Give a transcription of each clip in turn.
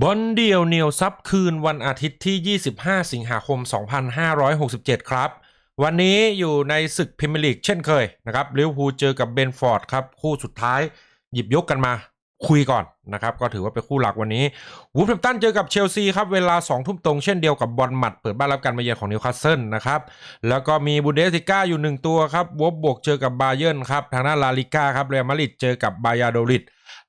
บอลเดียวเหนียวซับคืนวันอาทิตย์ที่ 25 สิงหาคม 2567 ครับ วันนี้อยู่ในศึกพรีเมียร์ลีกเช่นเคยนะครับลิเวอร์พูลเจอกับเบนฟอร์ดครับ คู่สุดท้ายหยิบยกกันมาคุยก่อนนะครับ ก็ถือว่าเป็นคู่หลักวันนี้วูฟแฮมป์ตันเจอกับเชลซีครับ เวลา 2 ทุ่มตรงเช่นเดียวกับบอลหมัดเปิดบ้านรับการมาเยือนของนิวคาสเซิลนะครับ แล้วก็มีบูเดสติก้าอยู่ 1 ตัวครับวบบวกเจอกับบาเยิร์นครับ ทางด้านลาลิก้าครับเรอัลมาดริดเจอกับบายาโดริด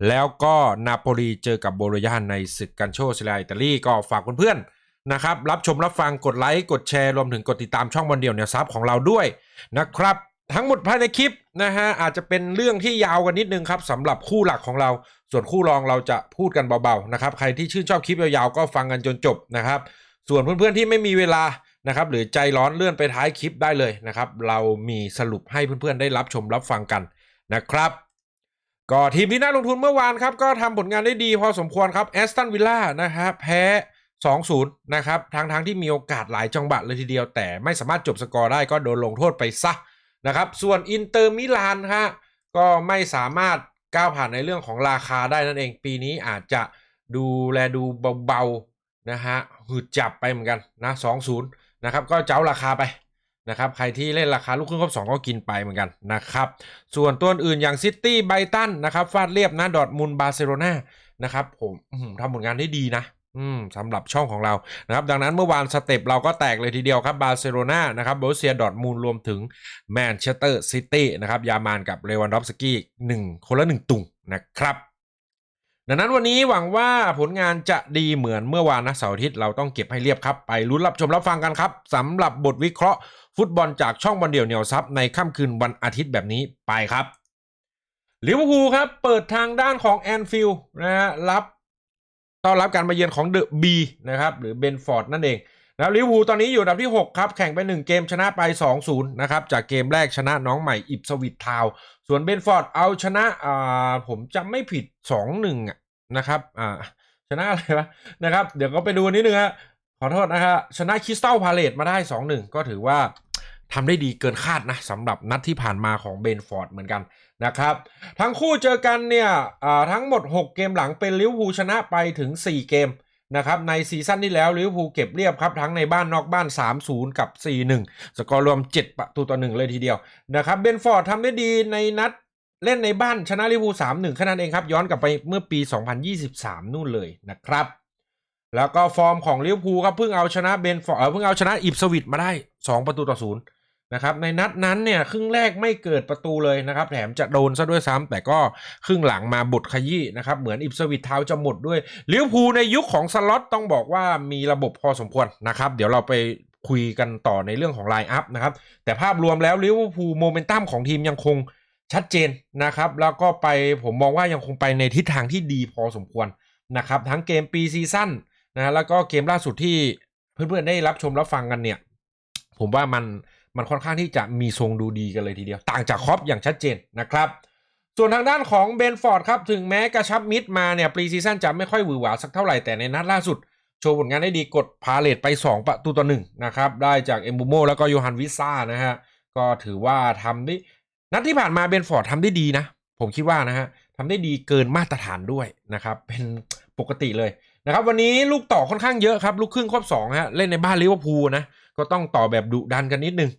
แล้วก็นาโปลีเจอกับโบโลญาในศึกกันโชซิลาอิตาลีก็ฝากเพื่อนๆนะครับ รับชมรับฟังกดไลค์กดแชร์รวมถึงกดติดตามช่องบอลเดียวเนี่ยซับของเราด้วยนะครับทั้งหมดภายในคลิปนะฮะอาจจะเป็นเรื่องที่ยาวกันนิดนึงครับสำหรับคู่หลักของเรา ส่วนคู่รองเราจะพูดกันเบาๆนะครับใครที่ชื่นชอบคลิปยาวๆก็ฟังกันจนจบนะครับ ส่วนเพื่อนๆที่ไม่มีเวลานะครับหรือใจร้อนเลื่อนไปท้ายคลิปได้เลยนะครับ เรามีสรุปให้เพื่อนๆได้รับชมรับฟังกันนะครับ ก็ทีมที่น่าลงทุนเมื่อวานครับ ก็ทำผลงานได้ดีพอสมควรครับแอสตันวิลล่านะครับแพ้ 2-0 นะครับทางทางๆที่มีโอกาสหลายจังหวะเลยทีเดียวแต่ไม่สามารถจบสกอร์ได้ก็โดนลงโทษไปซะนะครับ ส่วนอินเตอร์มิลานฮะก็ไม่สามารถก้าวผ่านในเรื่องของราคาได้นั่นเองปีนี้อาจจะดูแลดูเบาๆนะฮะหืดจับไปเหมือนกันนะ 2-0 นะครับก็เจ้าราคาไป นะครับใครที่เล่นราคาลูกครึ่งครบ2ก็กินไปเหมือนกันนะครับส่วนตัวอื่นอย่างซิตี้ไบตันนะครับฟาดเรียบนะดอทมุนบาร์เซโลนานะครับผมทำผลงานได้ดีนะอืมสำหรับช่องของเรานะครับดังนั้นเมื่อวานสเต็ปเราก็แตกเลยทีเดียวครับบาร์เซโลนานะครับบรเซียดอทมูลรวมถึงแมนเชสเตอร์ซิตี้นะครับยามานกับเลวันดอฟสกี้หนึ่งคนละหนึ่งตุงนะครับ ดังนั้นวันนี้หวังว่าผลงานจะดีเหมือนเมื่อวานนะเสาร์อาทิตย์เราต้องเก็บให้เรียบครับ ไปรุ้นรับชมรับฟังกันครับสำหรับบทวิเคราะห์ ฟุตบอลจากช่องบอลเดี่ยวเหนียวซับในค่ำคืนวันอาทิตย์แบบนี้ไปครับลิเวอร์พูลครับ เปิดทางด้านของแอนฟิลด์นะฮะรับต้อนรับการมาเยือนของเดอะบีนะครับหรือเบนฟอร์ดนั่นเอง แล้วลิเวอร์พูลตอนนี้อยู่อันดับที่ 6 ครับ แข่งไป 1 เกมชนะไป 2-0 นะครับ จากเกมแรกชนะน้องใหม่อิปสวิตทาว ส่วนเบนฟอร์ดเอาชนะอ่าผมจำไม่ผิด 2-1อะนะครับอ่าชนะอะไรวะนะครับ เดี๋ยวก็ไปดูนิดนึงฮะขอโทษนะครับชนะคริสตัลพาเลตมาได้ 2-1 ก็ถือว่าทำได้ดีเกินคาดนะสำหรับนัดที่ผ่านมาของเบนฟอร์ดเหมือนกันนะครับ ทั้งคู่เจอกันเนี่ยทั้งหมด 6 เกมหลังเป็นลิเวอร์พูลชนะไปถึง 4 เกม นะครับในซีซั่นที่แล้วลิเวอร์พูลเก็บเรียบครับทั้งในบ้านนอกบ้าน 3-0 กับ 4-1 สกอร์รวม 7 ประตูต่อ1เลยทีเดียวนะครับเบนฟอร์ดทำได้ดีในนัดเล่นในบ้านชนะลิเวอร์พูล3-1แค่นั้นเองครับย้อนกลับไปเมื่อปี 2023 นู่นเลยนะครับแล้วก็ฟอร์มของลิเวอร์พูลครับเพิ่งเอาชนะเบนฟอร์ดเพิ่งเอาชนะอิปสวิตมาได้ 2 ประตูต่อ0นะครับในนัดนั้นเนี่ยครึ่งแรกไม่เกิดประตูเลยนะครับแถมจะโดนซะด้วยซ้ำแต่ก็ครึ่งหลังมาบุดขยี้นะครับเหมือนอิปสวิตเท้าจะหมดด้วยลิเวอร์พูลในยุคของสล็อตต้องบอกว่ามีระบบพอสมควรนะครับ เดี๋ยวเราไปคุยกันต่อในเรื่องของไลน์อัพนะครับแต่ภาพรวมแล้วลิเวอร์พูลโมเมนตัมของทีมยังคงชัดเจนนะครับ แล้วก็ไปผมมองว่ายังคงไปในทิศทางที่ดีพอสมควรนะครับ ทั้งเกมปีซีซั่นนะแล้วก็เกมล่าสุดที่เพื่อนๆได้รับชมรับฟังกันเนี่ย ผมว่ามัน มันค่อนข้างที่จะมีทรงดูดีกันเลยทีเดียว ต่างจากคอปอย่างชัดเจนนะครับ ส่วนทางด้านของเบนฟอร์ดครับ ถึงแม้กระชับมิดมาเนี่ยปรีซีซั่นจะไม่ค่อยหวือหวาสักเท่าไหร่แต่ในนัดล่าสุด โชว์ผลงานได้ดีกดพาเลตไป 2 ประตูต่อหนึ่งนะครับ ได้จากเอมบูโมแล้วก็โยฮันวิซ่านะฮะก็ถือว่าทำได้นัดที่ผ่านมาเบนฟอร์ดทำได้ดีนะ ผมคิดว่านะฮะทำได้ดีเกินมาตรฐานด้วยนะครับเป็นปกติเลยนะครับวันนี้ลูกต่อค่อนข้างเยอะครับ ลูกครึ่งครบ2ฮะเล่นในบ้านลิเวอร์พูลนะก็ต้องต่อแบบดุดันกันนิดนึง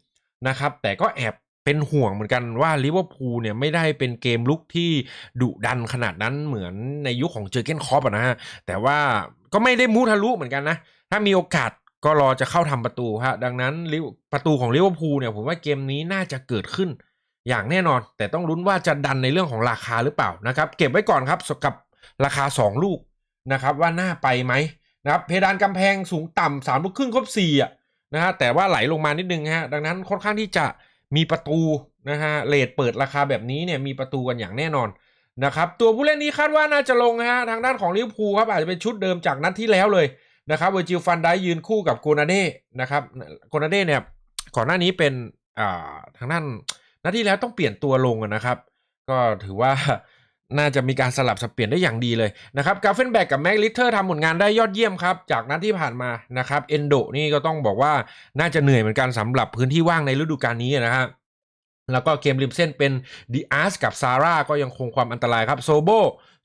นะครับ แต่ก็แอบเป็นห่วงเหมือนกันว่าลิเวอร์พูลเนี่ยไม่ได้เป็นเกมลุกที่ดุดันขนาดนั้นเหมือนในยุคของเจอเกนคอปนะฮะ แต่ว่าก็ไม่ได้มูทะลุเหมือนกันนะ ถ้ามีโอกาสก็รอจะเข้าทำประตูฮะดังนั้นประตูของลิเวอร์พูลเนี่ยผมว่าเกมนี้น่าจะเกิดขึ้นอย่างแน่นอน แต่ต้องลุ้นว่าจะดันในเรื่องของราคาหรือเปล่านะครับ เก็บไว้ก่อนครับกับราคา 2 ลูกนะครับว่าน่าไปไหมนะครับเพดานกำแพงสูงต่ำสามลูกครึ่งครบสี่อะ นะฮะแต่ว่าไหลลงมานิดนึงฮะดังนั้นค่อนข้างที่จะมีประตูนะฮะเลทเปิดราคาแบบนี้เนี่ยมีประตูกันอย่างแน่นอนนะครับตัวผู้เล่นนี้คาดว่าน่าจะลงฮะทางด้านของลิเวอร์พูลครับอาจจะเป็นชุดเดิมจากนัดที่แล้วเลยนะครับเวอร์จิลฟันได้ยืนคู่กับโกนาเด้นะครับโกนาเด้เนี่ยก่อนหน้านี้เป็นอ่าทางด้านนัดที่แล้วต้องเปลี่ยนตัวลงนะครับ ก็ถือว่า น่าจะมีการสลับสับเปลี่ยนได้อย่างดีเลยนะครับกาเฟนแบกกับแม็กลิเทอร์ทำผลงานได้ยอดเยี่ยมครับ จากนัดที่ผ่านมานะครับเอนโดนี่ก็ต้องบอกว่าน่าจะเหนื่อยเหมือนกันสำหรับพื้นที่ว่างในฤดูกาลนี้นะฮะแล้วก็เกมริมเส้นเป็นดีอาร์สกับซาร่าก็ยังคงความอันตรายครับโซโบ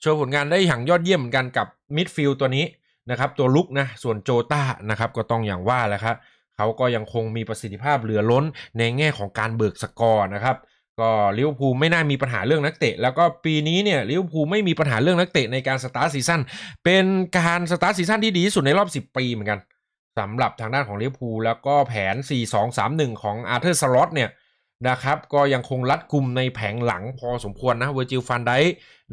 โชว์ผลงานได้อย่างยอดเยี่ยมเหมือนกันกับมิดฟิลด์ตัวนี้นะครับตัวลุกนะส่วนโจต้านะครับก็ต้องอย่างว่าแหละครับเขาก็ยังคงมีประสิทธิภาพเหลือล้นในแง่ของการเบิกสกอร์นะครับ ก็ลิเวอร์พูลไม่น่ามีปัญหาเรื่องนักเตะ แล้วก็ปีนี้เนี่ยลิเวอร์พูลไม่มีปัญหาเรื่องนักเตะในการสตาร์ทซีซั่นเป็นการสตาร์ทซีซั่นที่ดีที่สุดในรอบ 10 ปีเหมือนกันสำหรับทางด้านของลิเวอร์พูลแล้วก็แผน 4-2-3-1 ของอาร์เธอร์สล็อตเนี่ยนะครับก็ยังคงรัดกุมในแผงหลังพอสมควรนะเวอร์จิลฟันได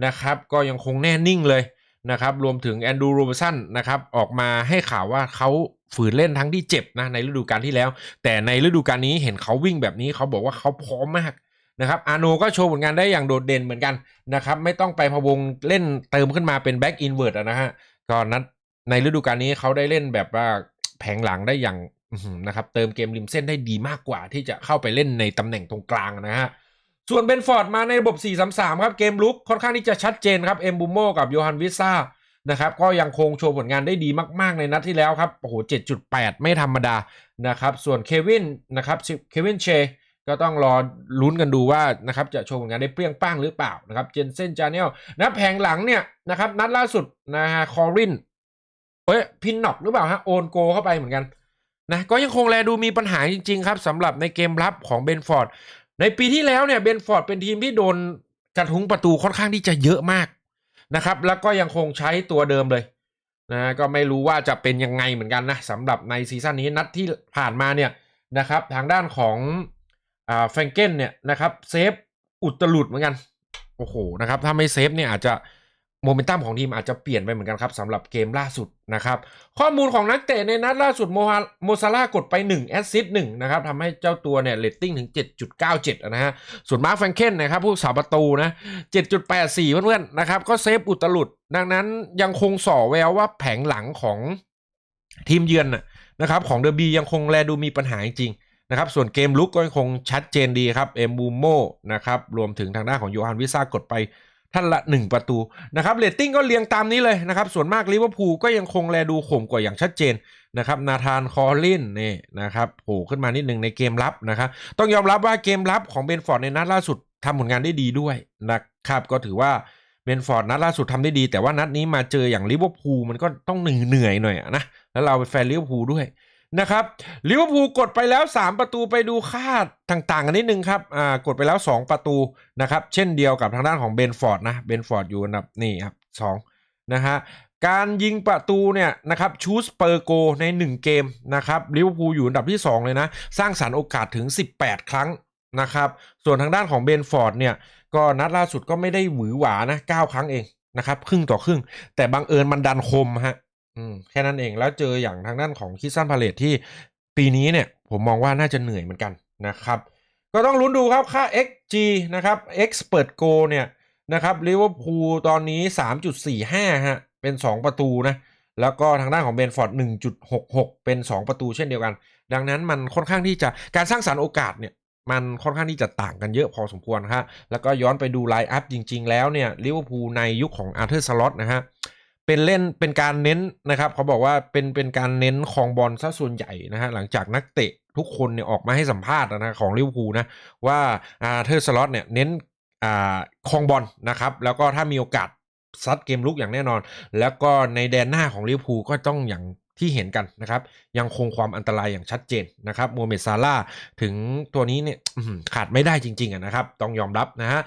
นะครับก็ยังคงแน่นิ่งเลยนะครับรวมถึงแอนดูโรเบสันนะครับออกมาให้ข่าวว่าเขาฝืนเล่นทั้งที่เจ็บนะในฤดูกาลที่แล้ว แต่ในฤดูกาลนี้เห็นเขาวิ่งแบบนี้เขาบอกว่าเขาพร้อมมาก นะครับอาโนก็โชว์ผลงานได้อย่างโดดเด่นเหมือนกันนะครับไม่ต้องไปพะวงเล่นเติมขึ้นมาเป็นแบ็กอินเวิร์ดนะฮะก็นัดในฤดูกาลนี้เขาได้เล่นแบบว่าแผงหลังได้อย่างนะครับเติมเกมริมเส้นได้ดีมากกว่า ที่จะเข้าไปเล่นในตำแหน่งตรงกลางนะฮะส่วนเบนฟอร์ดมาในระบบ 4-3-3 ครับเกมลุกค่อนข้างที่จะชัดเจนครับเอ็มบูโมกับโยฮันวิซ่านะครับก็ยังคงโชว์ผลงานได้ดีมาก ๆ ในนัดที่แล้วครับโอ้โห7.8 ไม่ธรรมดานะครับส่วนเควินนะครับเควินเช ก็ต้องรอลุ้นกันดูว่านะครับจะโชว์ผลงานได้เปรี้ยงป้างหรือเปล่านะครับเจนเซนจาเนลนะแผงหลังเนี่ยนะครับนัดล่าสุดนะฮะคอรินเอ้ยพินน็อกหรือเปล่าฮะโอนโกเข้าไปเหมือนกันนะก็ยังคงแลดูมีปัญหาจริง ๆ ครับสำหรับในเกมรับของเบนฟอร์ดในปีที่แล้วเนี่ยเบนฟอร์ดเป็นทีมที่โดนกระทุ้งประตูค่อนข้างที่จะเยอะมากนะครับแล้วก็ยังคงใช้ตัวเดิมเลยนะก็ไม่รู้ว่าจะเป็นยังไงเหมือนกันนะสำหรับในซีซั่นนี้นัดที่ผ่านมาเนี่ยนะครับทางด้านของ อ่าแฟรงเกนเนี่ยนะครับเซฟอุตลุดเหมือนกัน โอ้โหนะครับถ้าไม่เซฟเนี่ยอาจจะโมเมนตัมของทีมอาจจะเปลี่ยนไปเหมือนกันครับสำหรับเกมล่าสุดนะครับข้อมูลของนักเตะในนัดล่าสุดโมฮาโมซาร่ากดไป1แอสซิสต์หนึ่งนะครับทำให้เจ้าตัวเนี่ยเรตติ้งถึง 7.97 นะฮะส่วนมาร์คแฟรงเกนนะครับผู้สาประตูนะ7.84 เพื่อนๆนะครับก็เซฟอุตลุด ดังนั้นยังคงส่อแววว่าแผงหลังของทีมเยือนนะนะครับของเดอร์บียังคงแลดูมีปัญหาจริง นะครับส่วนเกมลุกก็ยังคงชัดเจนดีครับเอมบูโมนะครับรวมถึงทางด้านของโยฮันวิซากดไปท่านละ 1 ประตูนะครับเรตติ้งก็เรียงตามนี้เลยนะครับ ส่วนมากลิเวอร์พูลก็ยังคงแลดูข่มกว่าอย่างชัดเจนนะครับนาธานคอลลินนี่นะครับโผล่ขึ้นมานิดหนึ่งในเกมรับนะครับ ต้องยอมรับว่าเกมรับของเบนฟอร์ดในนัดล่าสุดทำผลงานได้ดีด้วยนะครับ ก็ถือว่าเบนฟอร์ดนัดล่าสุดทำได้ดี แต่ว่านัดนี้มาเจออย่างลิเวอร์พูลมันก็ต้องเหนื่อยหน่อยนะแล้วเราเป็นแฟนลิเวอร์พูลด้วย นะครับลิเวอร์พูลกดไปแล้ว 3 ประตูไปดูค่าต่างๆ กันนิดนึงครับอ่ากดไปแล้ว 2 ประตูนะครับเช่นเดียวกับทางด้านของเบนฟอร์ดนะเบนฟอร์ดอยู่อันดับนี่ครับสองนะฮะการยิงประตูเนี่ยนะครับชูสเปอร์โกใน 1 เกมนะครับลิเวอร์พูลอยู่อันดับที่ 2 เลยนะ สร้างสรรค์โอกาสถึง 18 ครั้งนะครับส่วนทางด้านของเบนฟอร์ดเนี่ยก็นัดล่าสุดก็ไม่ได้หวือหวานะ9ครั้งเองนะครับครึ่งต่อครึ่ง แต่บังเอิญมันดันคมฮะ อืมแค่นั้นเองแล้วเจออย่างทางด้านของคิสซันพาเลตที่ปีนี้เนี่ยผมมองว่าน่าจะเหนื่อยเหมือนกันนะครับ ก็ต้องลุ้นดูครับค่า XG นะครับ Expert Go เนี่ยนะครับลิเวอร์พูลตอนนี้ 3.45 ฮะ เป็น 2 ประตูนะ แล้วก็ทางด้านของเบนฟอร์ด 1.66 เป็น 2 ประตูเช่นเดียวกัน ดังนั้นมันค่อนข้างที่จะการสร้างสารรค์โอกาสเนี่ยมันค่อนข้างที่จะต่างกันเยอะพอสมควรครับแล้วก็ย้อนไปดูไลน์อัพจริง ๆ แล้วเนี่ยลิเวอร์พูลในยุคของอาร์เธอร์สล็อตนะฮะ เป็นเล่นเป็นการเน้นนะครับเขาบอกว่าเป็นเป็นการเน้นครองบอลซะส่วนใหญ่นะฮะหลังจากนักเตะทุกคนเนี่ยออกมาให้สัมภาษณ์นะของลิเวอร์พูลนะว่าอาเธอร์สล็อตเนี่ยเน้นอ่าคองบอลนะครับแล้วก็ถ้ามีโอกาสซัดเกมลุกอย่างแน่นอน แล้วก็ในแดนหน้าของลิเวอร์พูลก็ต้องอย่างที่เห็นกันนะครับ ยังคงความอันตรายอย่างชัดเจนนะครับโมเมดซาร่าถึงตัวนี้เนี่ยขาดไม่ได้จริง ๆนะครับ ต้องยอมรับนะฮะ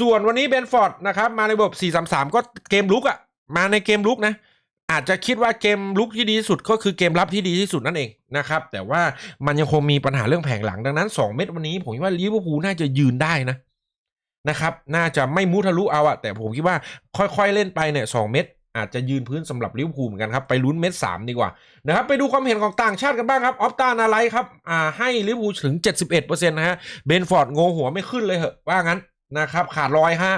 ส่วนวันนี้เบนฟอร์ดนะครับ มาในระบบ 4-3-3 ก็เกมลุกอะ มาในเกมลุกนะ อาจจะคิดว่าเกมลุกที่ดีที่สุดก็คือเกมรับที่ดีที่สุดนั่นเองนะครับ แต่ว่ามันยังคงมีปัญหาเรื่องแผงหลังดังนั้น 2 เม็ดวันนี้ผมคิดว่าลิเวอร์พูลน่าจะยืนได้นะนะครับ น่าจะไม่มุทะลุเอาอะแต่ผมคิดว่าค่อยๆเล่นไปเนี่ยสเม็ดอาจจะยืนพื้นสำหรับลิเวอร์พูลเหมือนกันครับ ไปลุ้นเม็ดสามดีกว่านะครับไปดูความเห็นของต่างชาติกันบ้างครับออฟตานาไลครับอ่าให้ลิเวอร์พูลถึง 71%นะฮะเบนฟอร์ดโงหัวไม่ขึ้นเลยเหอะว่างั้นนะครับขาดลอยฮะ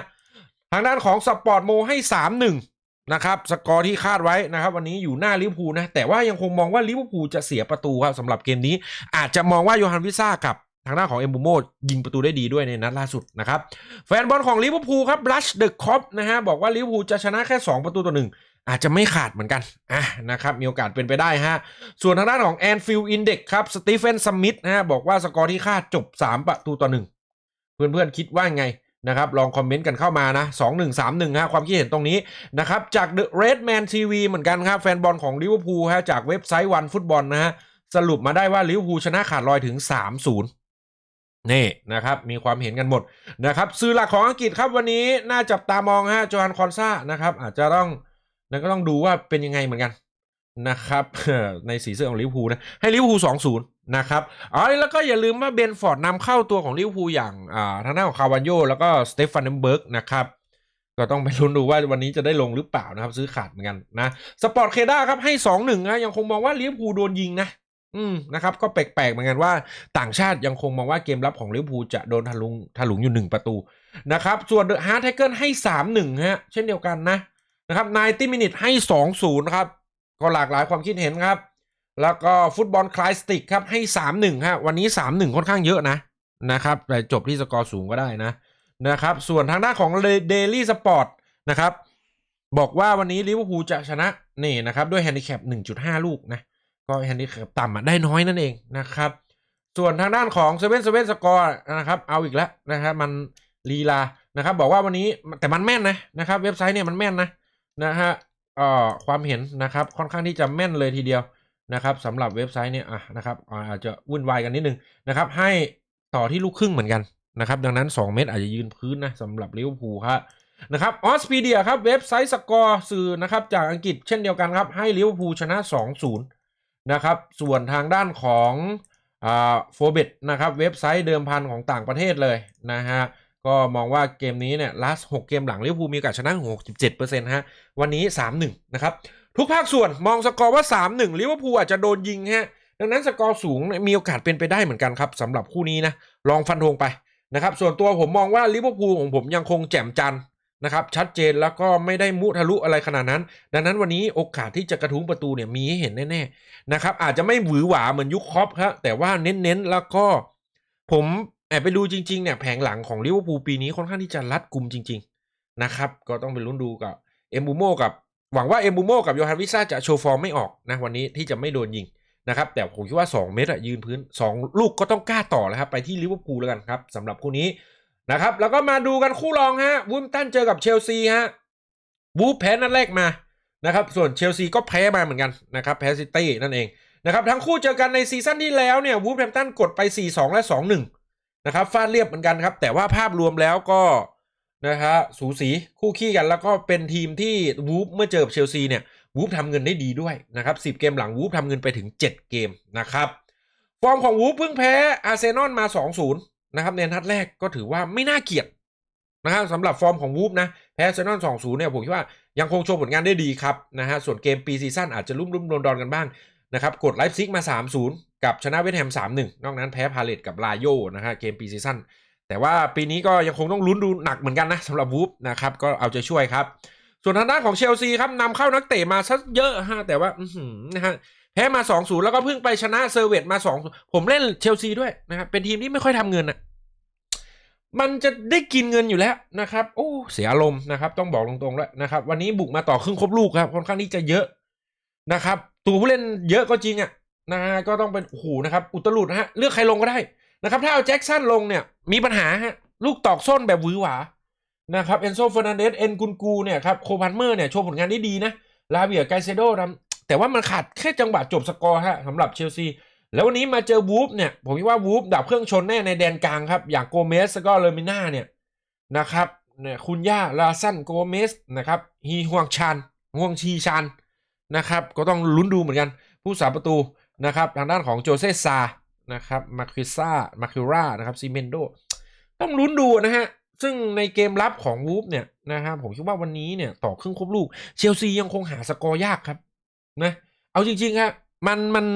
ทางด้านของสปอร์ตโมให้ 3-1 นะครับสกอร์ที่คาดไว้นะครับ วันนี้อยู่หน้าลิเวอร์พูลนะ แต่ว่ายังคงมองว่าลิเวอร์พูลจะเสียประตูครับสำหรับเกมนี้ อาจจะมองว่าโยฮันวิซ่ากับทางด้าของเอมบูโมยิงประตูได้ดีด้วยในนัดล่าสุดนะครับ แฟนบอลของลิเวอร์พูลครับลัชเดอะคอปนะฮะบอกว่าลิเวอร์พูลจะชนะแค่ 2 ประตูต่อหนึ่งอาจจะไม่ขาดเหมือนกันอะนะครับมีโอกาสเป็นไปได้ฮะส่วนทางด้านของแอนฟิลด์อินเด็กครับสตีเฟนสมิธนะฮะบอกว่าสกอร์ที่คาดจบ 3 ประตูต่อหนึ่งเพื่อนๆคิดว่าไง นะครับลองคอมเมนต์กันเข้ามานะ 2131ฮะความคิดเห็นตรงนี้นะครับจาก The Red Man TV เหมือนกันครับแฟนบอลของลิเวอร์พูลฮะจากเว็บไซต์วันฟุตบอลนะฮะสรุปมาได้ว่าลิเวอร์พูลชนะขาดลอยถึง 3-0นี่นะครับมีความเห็นกันหมดนะครับสื่อหลักของอังกฤษครับวันนี้น่าจับตามองฮะจอห์นคอนซานะครับอาจจะต้องนั่นก็ต้องดูว่าเป็นยังไงเหมือนกันนะครับในสีเสื้อของลิเวอร์พูลนะให้ลิเวอร์พูล2-0น นะครับอ๋อแล้วก็อย่าลืมว่าเบนฟอร์ดนำเข้าตัวของลิเวอร์พูลอย่างอ่าทางด้านของคาวานโยแล้วก็สเตฟานเนมเบิร์กนะครับก็ต้องไปลุ้นดูว่าวันนี้จะได้ลงหรือเปล่านะครับ ซื้อขาดเหมือนกันนะสปอร์ตเคด้าครับให้2 1นะยังคงมองว่าลิเวอร์พูลโดนยิงนะอืมนะครับก็แปลกๆเหมือนกันว่าต่างชาติยังคงมองว่าเกมรับของลิเวอร์พูลจะโดนทะลุงทะลุงอยู่1ประตูนะครับส่วนเดอะฮาร์ดไทเกิลให้3 1ฮะเช่นเดียวกันนะนะครับนายติมินิทให้2 0ครับก็หลากหลายความคิดเห็นครับ แล้วก็ฟุตบอลคลายสติกครับให้ 3 1ฮะวันนี้ 3 1 ค่อนข้างเยอะนะนะครับแต่จบที่สกอร์สูงก็ได้นะนะครับ ส่วนทางด้านของเดลี่สปอร์ตนะครับ บอกว่าวันนี้ลิเวอร์พูลจะชนะนี่นะครับ ด้วยแฮนดิแคป 1.5 ลูกนะ ก็แฮนดิแคปต่ำอะได้น้อยนั่นเองนะครับ ส่วนทางด้านของเซเว่นเซเว่นสกอร์นะครับเอาอีกแล้วนะครับมันลีลานะครับ บอกว่าวันนี้แต่มันแม่นนะนะครับ เว็บไซต์เนี่ยมันแม่นนะนะฮะเอ่อความเห็นนะครับค่อนข้างที่จะแม่นเลยทีเดียว นะครับสำหรับเว็บไซต์เนี่ยอะนะครับอาจจะวุ่นวายกันนิดนึงนะครับ ให้ต่อที่ลูกครึ่งเหมือนกันนะครับ ดังนั้น 2 เมตรอาจจะยืนพื้นนะสำหรับลิเวอร์พูลครับนะครับออสปีเดียครับเว็บไซต์สกอร์สื่อนะครับจากอังกฤษเช่นเดียวกันครับให้ลิเวอร์พูลชนะ 2-0 นะครับ ส่วนทางด้านของอ่าโฟเบตนะครับเว็บไซต์เดิมพันของต่างประเทศเลยนะฮะก็มองว่าเกมนี้เนี่ย last 6เกมหลังลิเวอร์พูลมีโอกาสชนะ 67%ฮะวันนี้ 3-1 นะครับ ทุกภาคส่วนมองสกอร์ว่า 3-1ลิเวอร์พูลอาจจะโดนยิงฮะดังนั้นสกอร์สูงมีโอกาสเป็นไปได้เหมือนกันครับสำหรับคู่นี้นะลองฟันธงไปนะครับส่วนตัวผมมองว่าลิเวอร์พูลของผมยังคงแจ่มจันทร์นะครับชัดเจนแล้วก็ไม่ได้มุทะลุอะไรขนาดนั้น ดังนั้นวันนี้โอกาสที่จะกระทุ้งประตูเนี่ยมีให้เห็นแน่ๆนะครับอาจจะไม่หวือหวาเหมือนยุคครอปครับแต่ว่าเน้นๆแล้วก็ผมแอบไปดูจริงๆเนี่ยแผงหลังของลิเวอร์พูลปีนี้ค่อนข้างที่จะรัดกุมจริง ๆนะครับ ก็ต้องไปลุ้นดูกับเอ็มบูโมกับ หวังว่าเอ็มบูโมกับโยฮันวิซ่าจะโชว์ฟอร์มไม่ออกนะวันนี้ที่จะไม่โดนยิงนะครับแต่ผมคิดว่า 2 เมตรอะยืนพื้น 2 ลูกก็ต้องกล้าต่อแล้วครับไปที่ลิเวอร์พูลแล้วกันครับสำหรับคู่นี้นะครับแล้วก็มาดูกันคู่รองฮะวูฟตันเจอกับเชลซีฮะวูฟแพ้นัดแรกมานะครับส่วนเชลซีก็แพ้มาเหมือนกันนะครับแพ้ซิตี้นั่นเองนะครับทั้งคู่เจอกันในซีซั่นที่แล้วเนี่ยวูฟแฮมตันกดไป 4-2 และ 2-1นะครับฟาดเรียบเหมือนกันครับแต่ว่าภาพรวมแล้วก็ นะฮะสูสีคู่ขี้กันแล้วก็เป็นทีมที่วูฟเมื่อเจอกับเชลซีเนี่ยวูฟทำเงินได้ดีด้วยนะครับ10เกมหลังวูฟทำเงินไปถึง 7 เกมนะครับฟอร์มของวูฟเพิ่งแพ้อาร์เซนอลมา 2-0นะครับในนัดแรกก็ถือว่าไม่น่าเกลียดนะครับสำหรับฟอร์มของวูฟนะแพ้อาร์เซนอล2-0เนี่ยผมคิดว่ายังคงโชว์ผลงานได้ดีครับนะฮะส่วนเกมปีซีซั่นอาจจะลุ่มลุ่มโดนดอนกันบ้างนะครับกดไลฟ์ซิกมา 3-0 กับชนะเวสต์แฮม 3-1 นอกนั้นแพ้พาเลตกับลาโยนะฮะเกมปีซีซั่น แต่ว่าปีนี้ก็ยังคงต้องลุ้นดูหนักเหมือนกันนะสำหรับวูฟนะครับก็เอาใจช่วยครับ ส่วนทางด้านของเชลซีครับนำเข้านักเตะมาซะเยอะฮะแต่ว่าอืนะฮะแพ้มา 2-0 แล้วก็เพิ่งไปชนะเซอร์เวตมา2ผมเล่นเชลซีด้วยนะครับเป็นทีมที่ไม่ค่อยทำเงินอะมันจะได้กินเงินอยู่แล้วนะครับ โอ้เสียอารมณ์นะครับ ต้องบอกตรงๆแล้วนะครับ วันนี้บุกมาต่อครึ่งครบลูกครับค่อนข้างที่จะเยอะนะครับ ตัวผู้เล่นเยอะก็จริงอะนะฮะก็ต้องเป็นโอ้โหนะครับ อุตลุดนะฮะเลือกใครลงก็ได้ นะครับ ถ้าเอาแจ็คสันลงเนี่ยมีปัญหาฮะลูกตอกส้นแบบหวือหวานะครับเอนโซเฟอร์นันเดสเอ็นกุนกูเนี่ยครับโคพันเมอร์เนี่ยโชว์ผลงานได้ดีนะลาเบียไกเซโดทำแต่ว่ามันขาดแค่จังหวะจบสกอร์ฮะสำหรับเชลซีแล้ววันนี้มาเจอวูฟเนี่ยผมคิดว่าวูฟดับเครื่องชนแน่ในแดนกลางครับ อย่างโกเมสก็เลมิน่าเนี่ยนะครับเนี่ยคุณย่าลาซันโกเมสนะครับฮีฮวงชันฮวงชีชันนะครับ ก็ต้องลุ้นดูเหมือนกัน ผู้สาประตูนะครับ ทางด้านของโจเซซา นะครับมาคิซ่ามาคิรานะครับซีเมนโดต้องลุ้นดูนะฮะ ซึ่งในเกมรับของวูฟเนี่ยนะครับผมคิดว่าวันนี้เนี่ยต่อครึ่งครบลูก เชลซียังคงหาสกอร์ยากครับนะเอาจริงๆฮะมันมัน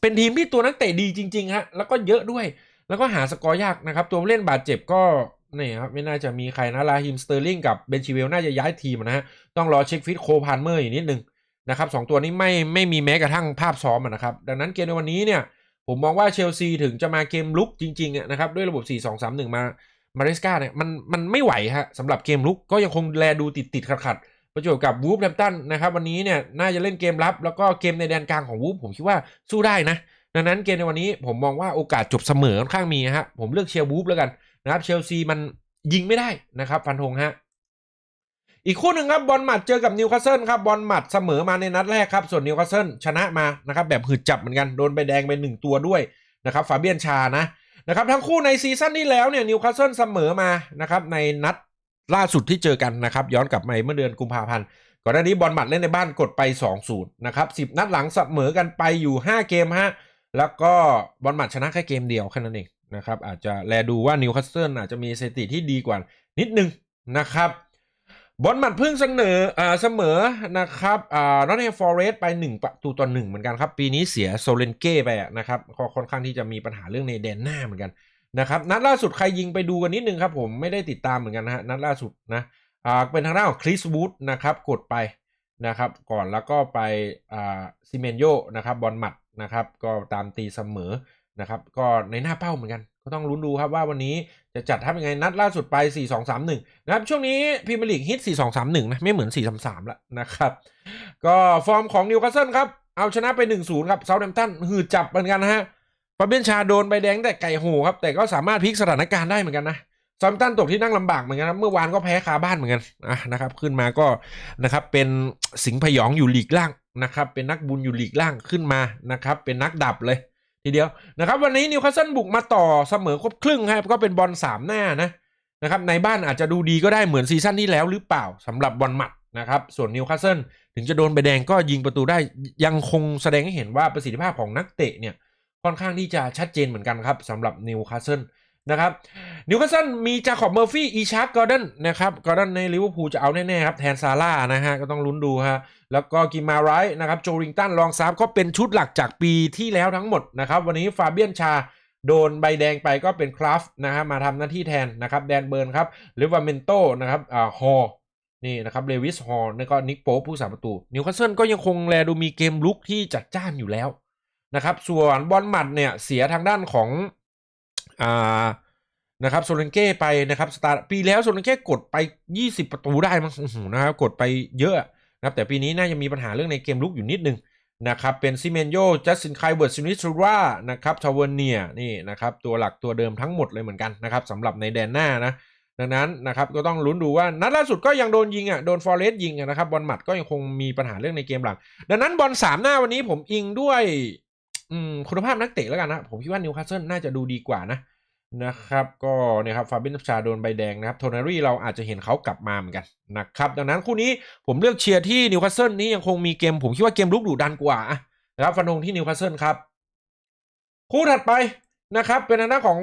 เป็นทีมที่ตัวนักเตะดีจริงๆฮะแล้วก็เยอะด้วย แล้วก็หาสกอร์ยากนะครับ ตัวเล่นบาดเจ็บก็นี่ครับไม่น่าจะมีใครนะลาฮิมสเตอร์ลิงกับเบนชิเวลน่าจะย้ายทีมนะฮะต้องรอเช็คฟิตโคพานเมอร์อีกนิดนึงนะครับสองตัวนี้ไม่ไม่มีแม้กระทั่งภาพซ้อมนะครับ ดังนั้นเกมในวันนี้เนี่ย ผมมองว่าเชลซีถึงจะมาเกมลุกจริงๆอะนะครับ ด้วยระบบ 4-2-3-1 มามาริสกาเนี่ยมันมันไม่ไหวฮะสำหรับเกมลุกก็ยังคงแลดูติดติดขัดขัดประจวบกับวูฟแฮมตันนะครับวันนี้เนี่ยน่าจะเล่นเกมรับ แล้วก็เกมในแดนกลางของวูฟผมคิดว่าสู้ได้นะ ดังนั้นเกมในวันนี้ผมมองว่าโอกาสจบเสมอค่อนข้างมีฮะผมเลือกเชียร์วูฟแล้วกันนะครับเชลซีมันยิงไม่ได้นะครับฟันธงฮะ อีกคู่หนึ่งครับบอลหมัดเจอกับนิวคาสเซิลครับบอลหมัดเสมอมาในนัดแรกครับส่วนนิวคาสเซิลชนะมานะครับแบบหืดจับเหมือนกันโดนใบแดงไปหนึ่งตัวด้วยนะครับฟาเบียนชานะนะครับทั้งคู่ในซีซั่นที่แล้วเนี่ยนิวคาสเซิลเสมอมานะครับในนัดล่าสุดที่เจอกันนะครับย้อนกลับมาเมื่อเดือนกุมภาพันธ์ก่อนหน้านี้บอลหมัดเล่นในบ้านกดไป2-0นะครับ10 นัดหลังเสมอกันไปอยู่ 5 เกมฮะแล้วก็บอลหมัดชนะแค่เกมเดียวแค่นั้นเองนะครับอาจจะแลดูว่านิวคาสเซิลอาจจะมีสถิติที่ดีกว่านิดนึงนะครับ บอลหมัดพิ่งเสนอเสมอนะครับอ่านอตแฮมฟอร์เรสไป 1 ประตูต่อหนึ่งเหมือนกันครับ ปีนี้เสียโซเลนเก้ไปนะครับก็ค่อนข้างที่จะมีปัญหาเรื่องในแดนหน้าเหมือนกันนะครับนัดล่าสุดใครยิงไปดูกันนิดนึงครับผมไม่ได้ติดตามเหมือนกันนะฮะนัดล่าสุดนะเป็นทางด้านของคริสวูดนะครับกดไปนะครับก่อนแล้วก็ไปซิเมนโยนะครับบอลหมัดนะครับก็ตามตีเสมอ นะครับก็ในหน้าเป้าเหมือนกัน ก็ต้องลุ้นดูครับว่าวันนี้จะจัดทัพยังไงนัดล่าสุดไป 4 2 3 1 นะครับ ช่วงนี้พรีเมียร์ลีกฮิต 4 2 3 1 นะ ไม่เหมือน 4 3 3 แล้วนะครับ ก็ฟอร์มของนิวคาสเซิลครับ เอาชนะไป 1-0 ครับเซาท์แฮมป์ตันหืดจับเหมือนกันนะฮะฟาเบียนชาโดนใบแดงแต่ไก่โหครับ แต่ก็สามารถพลิกสถานการณ์ได้เหมือนกันนะเซาท์แฮมตันตกที่นั่งลำบากเหมือนกันนะเมื่อวานก็แพ้คาบ้านเหมือนกันนะครับ ขึ้นมาก็นะครับเป็นสิงห์พยองอยู่หลีกล่างนะครับ เป็นนักบุญอยู่ลีกล่างขึ้นมานะครับ เป็นนักดับเลย ทีเดียวนะครับวันนี้นิวคาสเซิลบุกมาต่อเสมอครบครึ่งครับก็เป็นบอลสามหน้านะนะครับในบ้านอาจจะดูดีก็ได้เหมือนซีซั่นที่แล้วหรือเปล่าสำหรับบอลหมัดนะครับส่วนนิวคาสเซิลถึงจะโดนใบแดงก็ยิงประตูได้ยังคงแสดงให้เห็นว่าประสิทธิภาพของนักเตะเนี่ยค่อนข้างที่จะชัดเจนเหมือนกันครับสำหรับนิวคาสเซิลนะครับนิวคาสเซิลมีจาคอบเมอร์ฟี่อีชาร์กกอร์ดนนะครับกอร์ดนในลิเวอร์พูลจะเอาแน่ๆครับแทนซาร่านะฮะก็ต้องลุ้นดูฮะ แล้วก็กิมาไรนะครับโจริงตันลองซับก็เป็นชุดหลักจากปีที่แล้วทั้งหมดนะครับวันนี้ฟาเบียนชาโดนใบแดงไปก็เป็นคราฟนะฮะมาทำหน้าที่แทนนะครับแดนเบิร์นครับลิวาเมนโตนะครับอ่าฮอนี่นะครับเลวิสฮอลแล้วก็นิกโป๊ผู้สาประตูนิวคาสเซิลก็ยังคงแลดูมีเกมลุกที่จัดจ้านอยู่แล้วนะครับส่วนบอลหมัดเนี่ยเสียทางด้านของอ่านะครับโซเลนเก้ไปนะครับสตาร์ปีแล้วโซเลนเก้กดไป 20 ประตูได้มั้งนะครับกดไปเยอะ นะครับแต่ปีนี้น่าจะมีปัญหาเรื่องในเกมลุกอยู่นิดนึงนะครับเป็นซิเมนโยจัสตินไคเบิร์ตซินิสรานะครับทาวเวเนียนี่นะครับตัวหลักตัวเดิมทั้งหมดเลยเหมือนกันนะครับสำหรับในแดนหน้านะดังนั้นนะครับก็ต้องลุ้นดูว่านัดล่าสุดก็ยังโดนยิงอะโดนฟอร์เรสยิงนะครับบอลหมัดก็ยังคงมีปัญหาเรื่องในเกมหลัง ดังนั้นบอลสามหน้าวันนี้ผมอิงด้วยคุณภาพนักเตะแล้วกันนะผมคิดว่านิวคาสเซิลน่าจะดูดีกว่านะ นะครับก็เนี่ยครับฟาบินชาโดนใบแดงนะครับโทนารี่เราอาจจะเห็นเขากลับมาเหมือนกันนะครับดังนั้นคู่นี้ผมเลือกเชียร์ที่นิวคาสเซิลนี้ยังคงมีเกม ผมคิดว่าเกมลุกดุดันกว่านะครับฟันธงที่นิวคาสเซิลครับ คู่ถัดไปนะครับเป็นทางด้าของ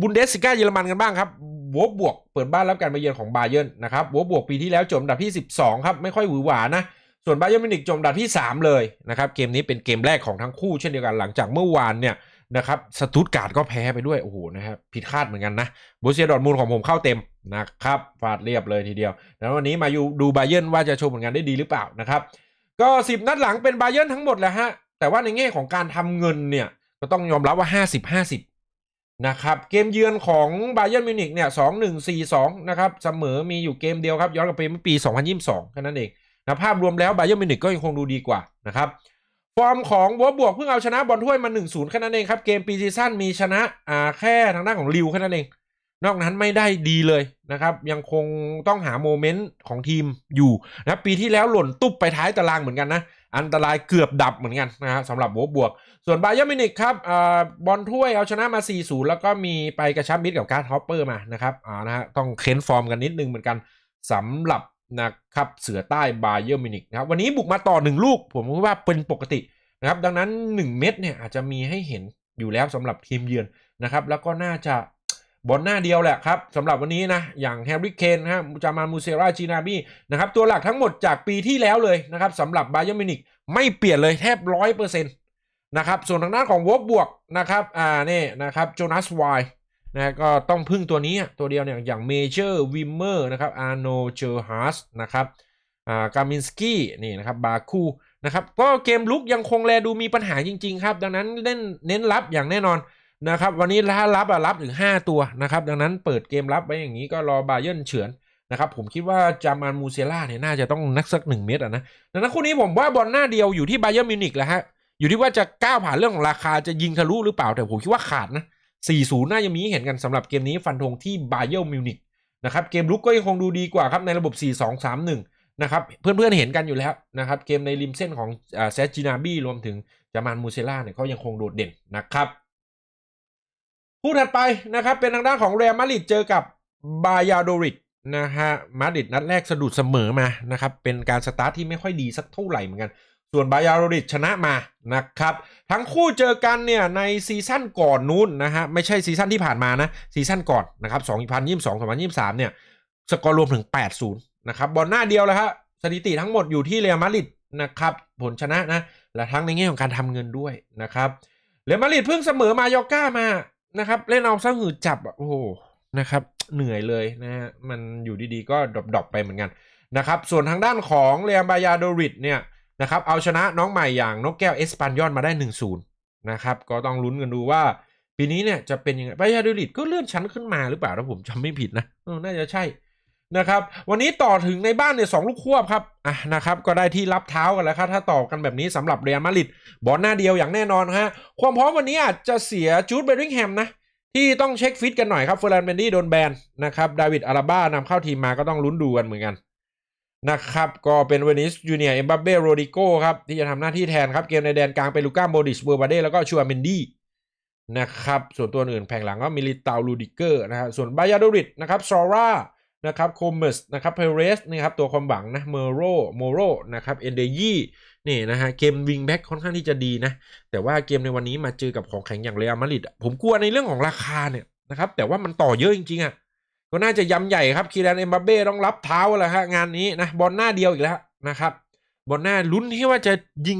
บุนเดสซิก้าเยอรมันกันบ้างครับวบบวกเปิดบ้านรับการมาเยือนของบาเยิร์นนะครับวบบวกปีที่แล้วจบอัดับที่ 12 ครับ ไม่ค่อยหวือหวานะ ส่วนบาเยิร์นมินิกจบอัดับที่ 3 เลยนะครับเกมนี้เป็นเกมแรกของทั้งคู่เช่นเดียวกันหลังจากเมื่อวานเนี่ย นะครับสตูตการ์ดก็แพ้ไปด้วย โอ้โหนะครับผิดคาดเหมือนกันนะบูเซียดอร์ทมูลของผมเข้าเต็มนะครับฟาดเรียบเลยทีเดียวแล้ววันนี้มาอยู่ดูบาเยนว่าจะโชว์ผลงานได้ดีหรือเปล่านะครับก็ 10 นัดหลังเป็นบาเยนทั้งหมดแหละฮะแต่ว่าในแง่ของการทำเงินเนี่ยก็ต้องยอมรับว่า 50 50นะครับเกมเยือนของบาเยิร์นมิวนิกเนี่ย2 1 4 2นะครับเสมอมีอยู่เกมเดียวครับย้อนกลับไปเมื่อปี 2022แค่นั้นเองนะภาพรวมแล้วบาเยนมิวนิกก็ยังคงดูดีกว่านะครับ ฟอร์มของวัวบวกเพิ่งเอาชนะบอลถ้วยมา1-0แค่นั้นเองครับเกมปีซีซั่นมีชนะอ่าแค่ทางด้านของริวแค่นั้นเอง นอกนั้นไม่ได้ดีเลยนะครับ ยังคงต้องหาโมเมนต์ของทีมอยู่นะปีที่แล้วหล่นตุ๊บไปท้ายตารางเหมือนกันนะอันตรายเกือบดับเหมือนกันนะฮะสำหรับวัวบวก ส่วนบาเยอร์มินิกครับอ่าบอลถ้วยเอาชนะมา 4-0 แล้วก็มีไปกระชับมิตรกับการ์ดฮอปเปอร์มานะครับอ่านะฮะต้องเค้นฟอร์มกันนิดนึงเหมือนกันสำหรับ นะครับเสือใต้บาเยอร์มินิกนะครับวันนี้บุกมาต่อหนึ่งลูก ผมว่าเป็นปกตินะครับดังนั้น 1 เม็ดเนี่ยอาจจะมีให้เห็นอยู่แล้วสำหรับทีมเยือนนะครับแล้วก็น่าจะบอลหน้าเดียวแหละครับสำหรับวันนี้นะอย่างแฮร์รี่เคนนะฮะจามามูเซราจีนาบีนะครับตัวหลักทั้งหมดจากปีที่แล้วเลยนะครับสำหรับบาเยอร์มินิกไม่เปลี่ยนเลยแทบร้อยเปอร์เซ็นต์นะครับส่วนทางด้านของวอบบวกนะครับอ่านี่นะครับโจนาสไว นะก็ต้องพึ่งตัวนี้ตัวเดียวเนี่ยอย่างเมเจอร์วิมเมอร์นะครับอาร์โนเจอร์ฮาร์สนะครับอ่ากามินสกี้นี่นะครับบาคูนะครับก็เกมลุกยังคงแลดูมีปัญหาจริง ๆ ครับ ดังนั้นเล่นเน้นรับอย่างแน่นอนนะครับวันนี้ถ้ารับอะรับถึง 5 ตัวนะครับดังนั้นเปิดเกมรับไว้อย่างนี้ก็รอบาเยิร์นเฉือนนะครับผมคิดว่าจามันมูเซล่าเนี่ยน่าจะต้องนักสักหนึ่งเมตรอะนะดังนั้นคู่นี้ผมว่าบอลหน้าเดียวอยู่ที่บาเยิร์นมิวนิกแหละฮะอยู่ที่ว่าจะก้าวผ่านเรื่องของราคาจะยิงทะลุหรือเปล่าแต่ผมคิดว่าขาดนะ 4-0 น่าจะมีเห็นกันสำหรับเกมนี้ฟันธงที่บาเยิร์มิวนิกนะครับเกมลุกก็ยังคงดูดีกว่าครับในระบบ 4-2-3-1 นะครับเพื่อนๆเห็นกันอยู่แล้วนะครับเกมในริมเส้นของเซจินาบี้รวมถึงจามานมูเซล่าเนี่ยเขายังคงโดดเด่นนะครับคู่ถัดไปนะครับเป็นทางด้านของเรอัลมาดริดเจอกับบายาโดริดนะฮะมาดริดนัดแรกสะดุดเสมอมานะครับเป็นการสตาร์ทที่ไม่ค่อยดีสักเท่าไหร่เหมือนกัน ส่วนบายาโดริดชนะมานะครับ ทั้งคู่เจอกันเนี่ยในซีซั่นก่อนนู้นนะฮะไม่ใช่ซีซั่นที่ผ่านมานะซีซั่นก่อนนะครับ2022 2023เนี่ยสกอร์รวมถึง 80 นะครับบอลหน้าเดียวแล้วฮะสถิติทั้งหมดอยู่ที่เรอัลมาดริดนะครับผลชนะนะและทั้งในแง่ของการทำเงินด้วยนะครับเรอัลมาดริดเพิ่งเสมอมายอก้ามานะครับเล่นเอาซะหืดจับโอ้โหนะครับเหนื่อยเลยนะฮะมันอยู่ดีๆก็ดรอปๆไปเหมือนกันนะครับส่วนทางด้านของเรอัลบายาโดริดเนี่ย นะครับเอาชนะน้องใหม่อย่างนกแก้วเอสปันยอนมาได้1-0นย์นะครับก็ต้องลุ้นกันดูว่าปีนี้เนี่ยจะเป็นยังไงบายาโดริดก็เลื่อนชั้นขึ้นมาหรือเปล่าถ้าผมจำไม่ผิดนะน่าจะใช่นะครับวันนี้ต่อถึงในบ้านเนี่ยสองลูกควบครับอะนะครับก็ได้ที่รับเท้ากันแล้วครับถ้าต่อกันแบบนี้สำหรับเรียลมาดริดบอลหน้าเดียวอย่างแน่นอนฮะความพร้อมวันนี้อาจจะเสียจูดเบริงแฮมนะที่ต้องเช็คฟิตกันหน่อยครับเฟอร์แลนด์เบนดี้โดนแบนนะครับดาวิดอาราบ้านำเข้าทีมมาก็ต้องลุ้นดูกันเหมือนกัน นะครับก็เป็นเวนิสจูเนียเอ็มบัปเบ้โรดิโกครับที่จะทำหน้าที่แทนครับ เกมในแดนกลางเป็นลูก้าโมดิชเบอร์บาเด้แล้วก็ชัวเมนดี้นะครับส่วนตัวอื่นแผงหลังก็มิลิตาลูดิเกอร์นะครับส่วนบายาโดริดนะครับซอร่านะครับโคมเมสนะครับเพเรสนี่ครับตัวความหวังนะเมโรโมโรนะครับเอนเดยี่นี่นะฮะเกมวิงแบ็กค่อนข้างที่จะดีนะ แต่ว่าเกมในวันนี้มาเจอกับของแข็งอย่างเรอัลมาดริดผมกลัวในเรื่องของราคาเนี่ยนะครับแต่ว่ามันต่อเยอะจริงๆอะ ก็น่าจะยำใหญ่ครับคีรันเอ็มบัเบ้ต้องรับเท้าแล้วฮะงานนี้นะบอลหน้าเดียวอีกแล้วนะครับบอลหน้าลุ้นที่ว่าจะยิง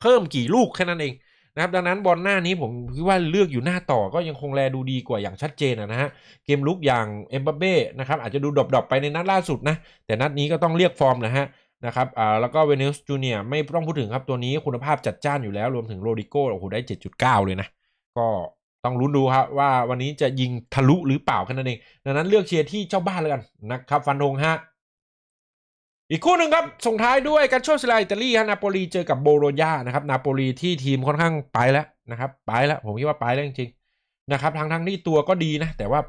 เพิ่มกี่ลูกแค่นั้นเองนะครับดังนั้นบอลหน้านี้ผมคิดว่าเลือกอยู่หน้าต่อก็ยังคงแลดูดีกว่าอย่างชัดเจนนะฮะเกมลุกอย่างเอ็มบัเบ้นะครับอาจจะดูดรอปๆไปในนัดล่าสุดนะแต่นัดนี้ก็ต้องเรียกฟอร์มนะฮะนะครับอ่าแล้วก็เวเนสจูเนียไม่ต้องพูดถึงครับตัวนี้คุณภาพจัดจ้านอยู่แล้วรวมถึงโรดิโก้โอ้โหได้ 7.9 เลยนะก็ ต้องลุ้นดูครับว่าวันนี้จะยิงทะลุหรือเปล่าแค่นั้นเอง ดังนั้นเลือกเชียร์ที่เจ้าบ้านแล้วกันนะครับ ฟันธงฮะอีกคู่หนึ่งครับ ส่งท้ายด้วยกันโชซิลาอิตาลีฮะนาโปลีเจอกับโบโรญานะครับนาโปลีที่ทีมค่อนข้างไปแล้วนะครับ ไปแล้ว ผมคิดว่าไปแล้วจริงๆนะครับทั้งทั้งที่ตัวก็ดีนะ แต่ว่า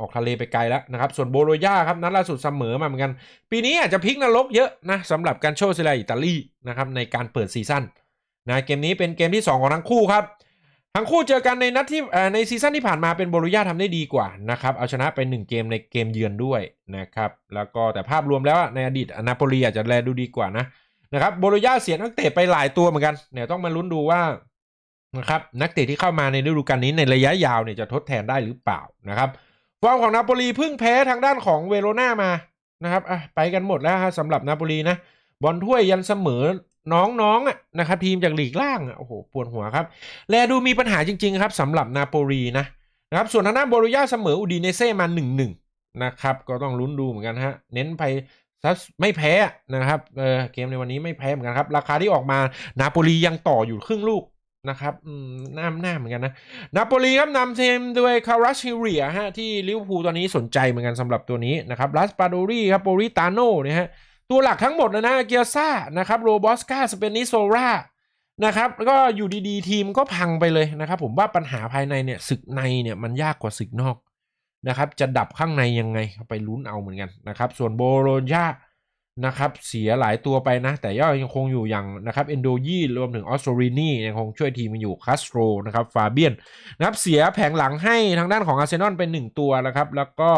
ออกทะเลไปไกลแล้วนะครับ ส่วนโบโรญาครับนัดล่าสุดเสมอมาเหมือนกัน ปีนี้อาจจะพลิกนรกเยอะนะสำหรับการโชซิลาอิตาลีนะครับในการเปิดซีซั่นนะเกมนี้เป็นเกมที่ 2 ของทั้งคู่ครับ ทั้งคู่เจอกันในนัดที่ในซีซั่นที่ผ่านมาเป็นโบรูย่าทำได้ดีกว่านะครับเอาชนะไป 1 เกมในเกมเยือนด้วยนะครับแล้วก็แต่ภาพรวมแล้วในอดีตนาโปลีอาจจะแลดูดีกว่านะนะครับโบรูย่าเสียนักเตะไปหลายตัวเหมือนกันเนี่ยต้องมาลุ้นดูว่านะครับนักเตะที่เข้ามาในฤดูกาลนี้ในระยะยาวเนี่ยจะทดแทนได้หรือเปล่านะครับฟอร์มของนาโปลีเพิ่งแพ้ทางด้านของเวโรนามานะครับไปกันหมดแล้วฮะสำหรับนาโปลีนะบอลถ้วยยันเสมอ น้องๆอะนะครับทีมจากหลีกล่างอะโอ้โหปวดหัวครับ แลดูมีปัญหาจริงๆครับสำหรับนาโปลีนะนะครับส่วนทางด้านโบรูย่าเสมออูดีเนเซ่มา1นหนึ่งนะครับก็ต้องลุ้นดูเหมือนกันฮะเน้นไปซัสไม่แพ้นะครับเออเกมในวันนี้ไม่แพ้เหมือนกันครับ ราคาที่ออกมานาโปลียังต่ออยู่ครึ่งลูกนะครับน่าหน้าเหมือนกันนะนาโปลีครับนำทีมด้วยคาราชิเรียฮะที่ลิเวอร์พูลตอนนี้สนใจเหมือนกันสำหรับตัวนี้นะครับลัสปาโดรีครับโปริตาโนเนี่ยฮะ ตัวหลักทั้งหมดนะนะเกียซ่านะครับโรบอสกาสเปนิโซรานะครับก็อยู่ดีๆ ทีมก็พังไปเลยนะครับ ผมว่าปัญหาภายในเนี่ยศึกในเนี่ยมันยากกว่าศึกนอกนะครับ จะดับข้างในยังไงไปลุ้นเอาเหมือนกันนะครับ ส่วนโบโรญา นะครับเสียหลายตัวไปนะ แต่ย่อยังคงอยู่อย่างนะครับเอนโดยี่รวมถึงออสโตรินียังคงช่วยทีมมันอยู่คาสโตรนะครับฟาเบียนนะครับเสียแผงหลังให้ทางด้านของอาร์เซนอลเป็นหนึ่งตัวนะครับ แล้วก็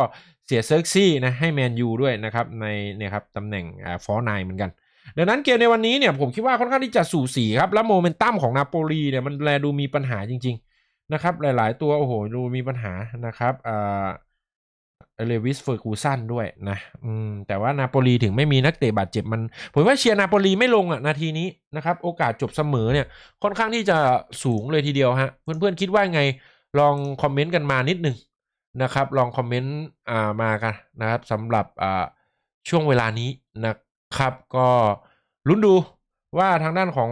เสียเซิร์กซี่นะให้แมนยูด้วยนะครับในเนี่ยครับตำแหน่งอ่ฟอร์ไนเหมือนกันดังนั้นเกมในวันนี้เนี่ยผมคิดว่าค่อนข้างที่จะสู่สีครับ แล้วโมเมนตัมของนาโปลีเนี่ยมันแลดูมีปัญหาจริง ๆ นะครับ หลาย ๆ ตัวโอ้โหดูมีปัญหานะครับอ่า เลวิสเฟอร์กูสันด้วยนะอืมแต่ว่านาโปลีถึงไม่มีนักเตะบาดเจ็บมัน ผมว่าเชียร์นาโปลีไม่ลงอะนาทีนี้นะครับ โอกาสจบเสมอเนี่ย ค่อนข้างที่จะสูงเลยทีเดียวฮะ เพื่อนๆคิดว่าไงลองคอมเมนต์กันมานิดนึงนะครับ ลองคอมเมนต์อ่ามากันนะครับสำหรับอ่าช่วงเวลานี้นะครับ ก็ลุ้นดูว่าทางด้านของ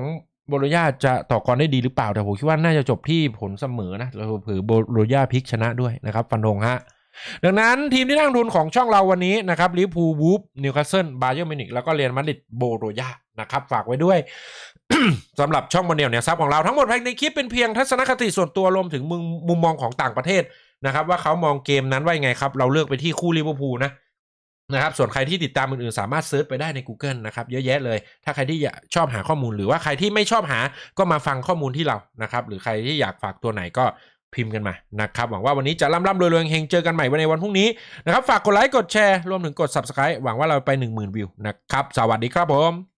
โบโลญาจะต่อกรได้ดีหรือเปล่าแต่ผมคิดว่าน่าจะจบที่ผลเสมอนะแล้วเผื่อโบโลญาพลิกชนะด้วยนะครับฟันธงฮะ ดังนั้นทีมที่นั่งทุนของช่องเราวันนี้นะครับลิเวอร์พูลวูฟนิวคาสเซิลบาเยอร์มินิกแล้วก็เรียนมาดริดโบโรญานะครับฝากไว้ด้วย สำหรับช่องบอลเดียวเนี่ยซับของเราทั้งหมดภายในคลิปเป็นเพียงทัศนคติส่วนตัวรวมถึงมุมมุมมองของต่างประเทศนะครับว่าเขามองเกมนั้นว่ายังไงครับ เราเลือกไปที่คู่ลิเวอร์พูลนะนะครับส่วนใครที่ติดตามอื่นๆ สามารถเซิร์ชไปได้ใน Google นะครับเยอะแยะเลย ถ้าใครที่อยากชอบหาข้อมูลหรือว่าใครที่ไม่ชอบหาก็มาฟังข้อมูลที่เรานะครับหรือใครที่อยากฝากตัวไหนก็ พิมพ์กันมานะครับหวังว่าวันนี้จะร่ำร่ำรวยรวยเฮงเจอกันใหม่วันในวันพรุ่งนี้นะครับฝากกดไลค์กดแชร์รวมถึงกด Subscribe หวังว่าเราไป 10,000 วิวนะครับสวัสดีครับผม